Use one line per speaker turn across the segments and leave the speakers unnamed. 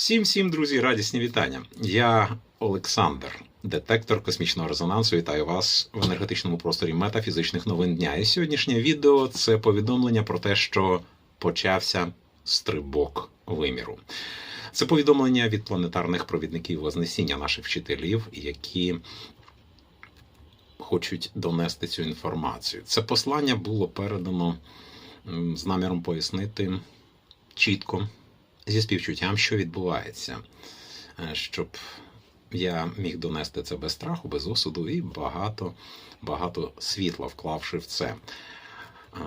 Всім всім, друзі, радісні вітання. Я Олександр, детектор космічного резонансу. Вітаю вас в енергетичному просторі метафізичних новин дня. І сьогоднішнє відео це повідомлення про те, що почався стрибок виміру. Це повідомлення від планетарних провідників Вознесіння наших вчителів, які хочуть донести цю інформацію. Це послання було передано з наміром пояснити чітко зі співчуттям, що відбувається, е, щоб я міг донести це без страху, без осуду і багато, багато світла вклавши в це. Е,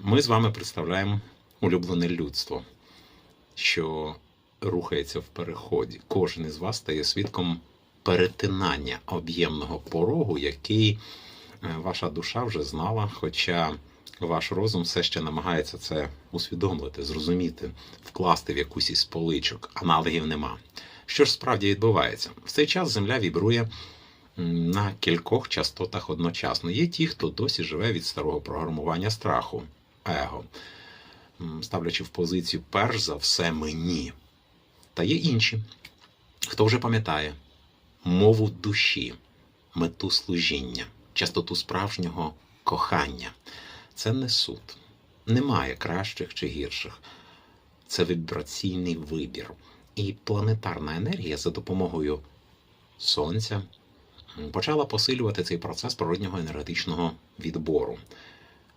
Ми з вами представляємо улюблене людство, що рухається в переході. Кожен із вас стає свідком перетинання об'ємного порогу, який е, ваша душа вже знала, хоча ваш розум все ще намагається це усвідомити, зрозуміти, вкласти в якусь із поличок. Аналогів нема. Що ж справді відбувається? В цей час Земля вібрує на кількох частотах одночасно. Є ті, хто досі живе від старого програмування страху, его, ставлячи в позицію перш за все мені. Та є інші, хто вже пам'ятає мову душі, мету служіння, частоту справжнього кохання. Це не суд. Немає кращих чи гірших. Це вібраційний вибір. І планетарна енергія за допомогою Сонця почала посилювати цей процес природнього енергетичного відбору,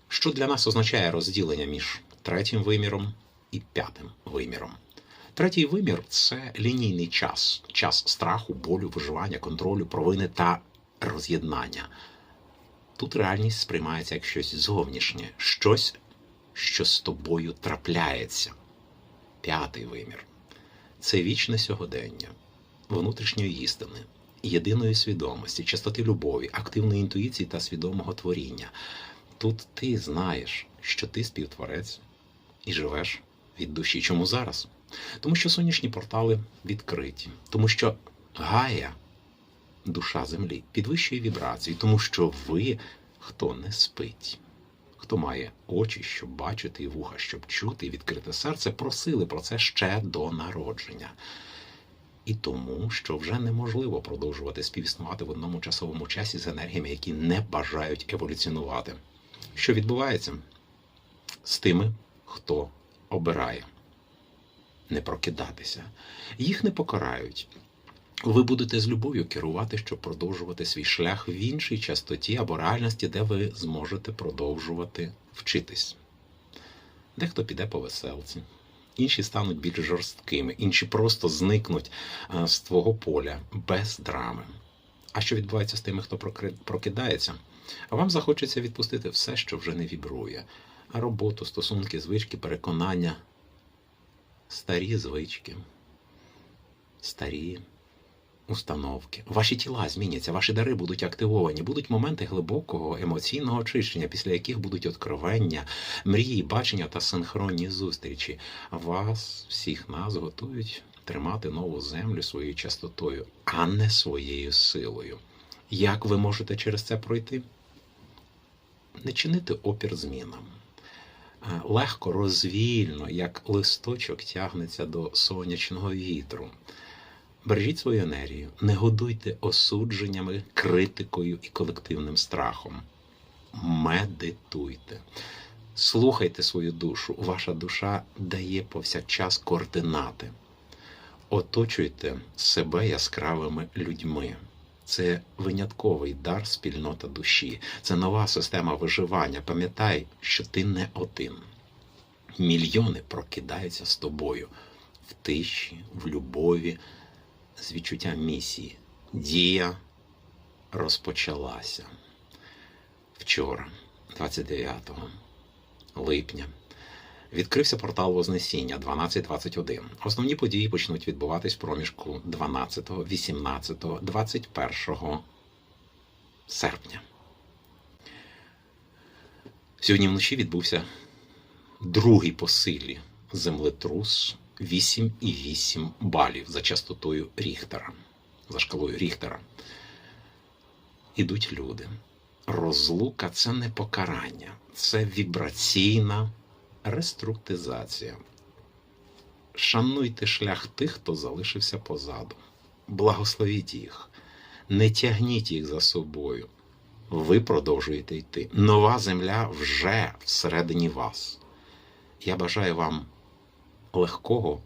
що для нас означає розділення між третім виміром і п'ятим виміром. Третій вимір це лінійний час, час страху, болю, виживання, контролю, провини та роз'єднання. Тут реальність сприймається як щось зовнішнє, щось, що з тобою трапляється. П'ятий вимір це вічне сьогодення, внутрішньої істини, єдиної свідомості, частоти любові, активної інтуїції та свідомого творіння. Тут ти знаєш, що ти співтворець і живеш від душі. Чому зараз? Тому що сонячні портали відкриті, тому що Гая душа землі підвищує вібрації, тому що ви хто не спить, хто має очі, щоб бачити, і вуха, щоб чути, і відкрите серце, просили про це ще до народження. І тому, що вже неможливо продовжувати співіснувати в одному часовому часі з енергіями, які не бажають еволюціонувати. Що відбувається з тими, хто обирає не прокидатися? Їх не покарають, ви будете з любов'ю керувати, щоб продовжувати свій шлях в іншій частоті або реальності, де ви зможете продовжувати вчитись. Дехто піде по веселці, інші стануть більш жорсткими, інші просто зникнуть з твого поля без драми. А що відбувається з тими, хто прокидається? Вам захочеться відпустити все, що вже не вібрує. Роботу, стосунки, звички, переконання, старі звички, старі установки. Ваші тіла зміняться, ваші дари будуть активовані, будуть моменти глибокого емоційного очищення, після яких будуть откровення, мрії, бачення та синхронні зустрічі. Вас, всіх нас, готують тримати нову землю своєю частотою, а не своєю силою. Як ви можете через це пройти? Не чинити опір змінам. Е, Легко, розвільно, як листочок тягнеться до сонячного вітру. Бережіть свою енергію, не годуйте осудженнями, критикою і колективним страхом. Медитуйте. Слухайте свою душу. Ваша душа дає повсякчас координати. Оточуйте себе яскравими людьми. Це винятковий дар спільнота душі. Це нова система виживання. Пам'ятай, що ти не один. Мільйони прокидаються з тобою в тиші, в любові, з відчуттям місії. Дія розпочалася вчора, 29 липня. Відкрився портал Вознесіння 12.21. Основні події почнуть відбуватись проміжку 12, 18, 21 серпня. Сьогодні вночі відбувся другий по силі землетрус 8,8 балів за частотою Ріхтера, за шкалою Ріхтера. Ідуть люди. Розлука це не покарання, це вібраційна реструктизація. Шануйте шлях тих, хто залишився позаду. Благословіть їх, не тягніть їх за собою. Ви продовжуєте йти. Нова земля вже всередині вас. Я бажаю вам легкого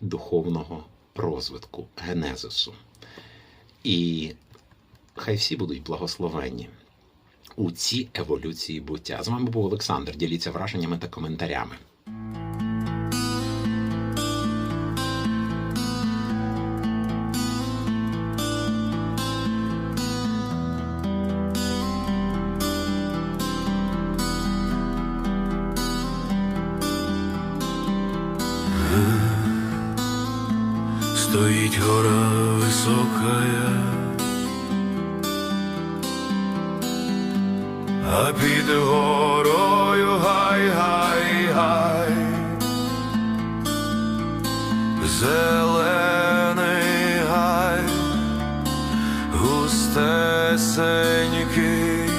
духовного розвитку, генезису. І хай всі будуть благословенні у цій еволюції буття. З вами був Олександр. Діліться враженнями та коментарями.
Стоїть гора високая, а під горою гай, гай, гай, зелений гай, густесенький,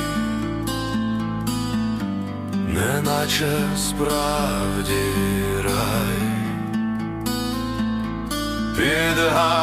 неначе справді рай. Під